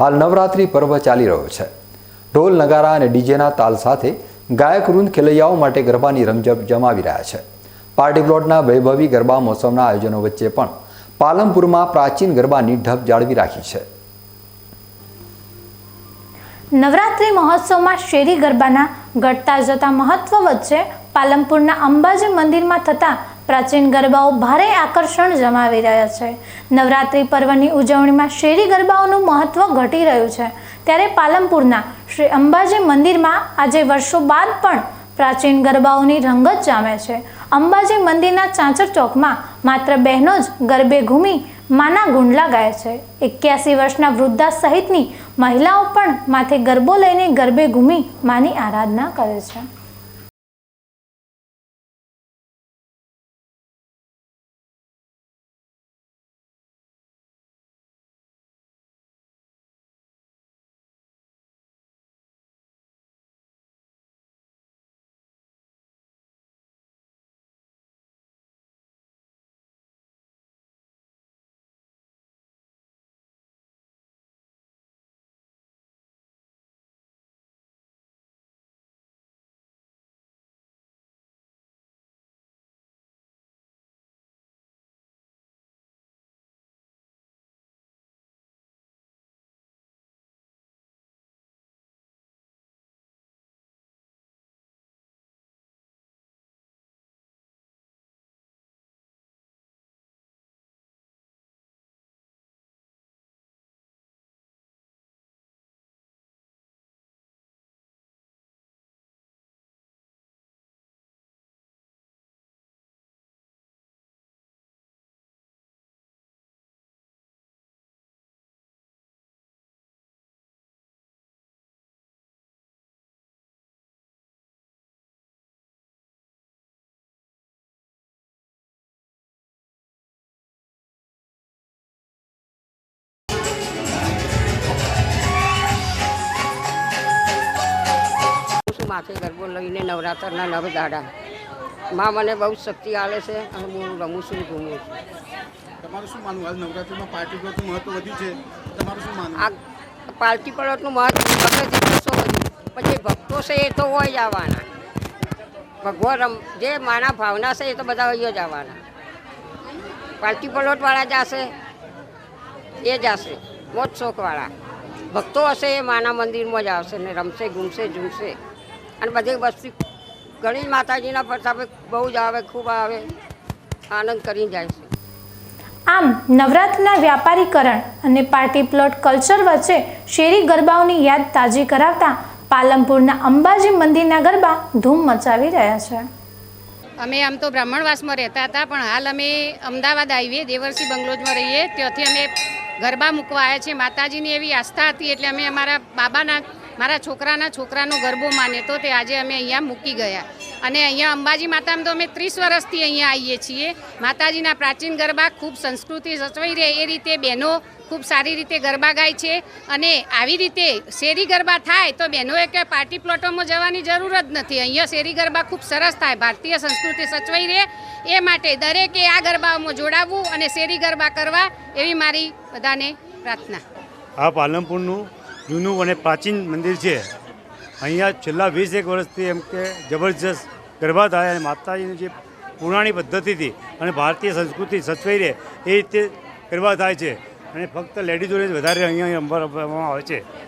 હાલ નવરાત્રિ પર્વ ચાલી રહ્યો છે. ઢોલ, નગારા અને ડીજેના તાલ સાથે ગાયક વૃંદ ખેલૈયાઓ માટે ગરબાની રમઝપ જમાવી રહ્યા છે. પાર્ટી પ્લોટના વૈભવી ગરબા મહોત્સવના આયોજનો વચ્ચે પણ પાલનપુરમાં પ્રાચીન ગરબાની ઢબ જાળવી રાખી છે. નવરાત્રિ મહોત્સવમાં શેરી ગરબાના ઘટતા જતા મહત્વ વચ્ચે પાલનપુરના અંબાજી મંદિરમાં થતા પ્રાચીન ગરબાઓ ભારે આકર્ષણ જમાવી રહ્યા છે. નવરાત્રિ પર્વની ઉજવણીમાં શેરી ગરબાઓનું મહત્વ ઘટી રહ્યું છે. ત્યારે પાલનપુરના શ્રી અંબાજી મંદિરમાં આજે વર્ષો બાદ પણ પ્રાચીન ગરબાઓની રંગત જામે છે. અંબાજી મંદિરના ચાંચર ચોકમાં માત્ર બહેનો જ ગરબે ઘૂમી માના ગુંડલા ગાય છે. એક્યાસી વર્ષના વૃદ્ધા સહિતની મહિલાઓ પણ માથે ગરબો લઈને ગરબે ઘૂમી માની આરાધના કરે છે. માથે ગરબો લઈને નવરાત્રના નવ દાડા માં મને બહુ શક્તિ આવે છે અને હું રમું છું ઘૂમું છું. તમારું શું માનવું? હાલ નવરાત્રિમાં પાર્ટી પ્લોટનું મહત્વ વધ્યું છે. તમારું શું માનવું? આ પાર્ટી પલોટનું મહત્વ ગમે વધ્યું પછી ભક્તો છે એ તો હોય જ આવવાના. ભગવાન રમ જે માના ભાવના છે એ તો બધા હોય જ આવવાના. પાર્ટી પલોટવાળા જશે એ જશે. મોજ શોખવાળા. ભક્તો હશે એ માના મંદિરમાં જ આવશે ને રમશે ઘૂમશે ઝૂમશે. અને બધી વસ્તી ઘણી માતાજીના પ્રતાપે બહુ જ આવે ખૂબ આવે. આનંદ કરી જાય છે. આમ નવરાત્રના વ્યાપારીકરણ અને પાર્ટી પ્લોટ કલ્ચર વચ્ચે શેરી ગરબાઓની યાદ તાજી કરાવતા પાલનપુરના અંબાજી મંદિરના ગરબા ધૂમ મચાવી રહ્યા છે. અમે આમ તો બ્રાહ્મણવાસમાં રહેતા હતા પણ હાલ અમે અમદાવાદ આવીએ દેવરસી બંગલોજમાં રહીએ ત્યાંથી અમે ગરબા મૂકવા આવ્યા છીએ. માતાજીની એવી આસ્થા હતી એટલે અમે અમારા બાબાના મારા છોકરાના છોકરાનો ગરબો માને તો તે આજે અમે અહીંયા મૂકી ગયા. અને અહીંયા અંબાજી માતામાં તો અમે ત્રીસ વર્ષથી અહીંયા આવીએ છીએ. માતાજીના પ્રાચીન ગરબા ખૂબ સંસ્કૃતિ સચવાઈ રહે એ રીતે બહેનો ખૂબ સારી રીતે ગરબા ગાય છે. અને આવી રીતે શેરી ગરબા થાય તો બહેનોએ કે પાર્ટી પ્લોટોમાં જવાની જરૂર જ નથી. અહીંયા શેરી ગરબા ખૂબ સરસ થાય, ભારતીય સંસ્કૃતિ સચવાઈ રહે. એ માટે દરેકે આ ગરબાઓમાં જોડાવવું અને શેરી ગરબા કરવા એવી મારી બધાને પ્રાર્થના. આ પાલનપુરનું જૂનું અને પ્રાચીન મંદિર છે. અહીંયા છેલ્લા વીસ એક વર્ષથી એમ કે જબરજસ્ત ગરબા થાય અને માતાજીની જે પુરાણી પદ્ધતિથી અને ભારતીય સંસ્કૃતિ સચવાઈ રહે એ રીતે ગરબા થાય છે. અને ફક્ત લેડીઝોને વધારે અહીંયા રમવા રમવામાં આવે છે.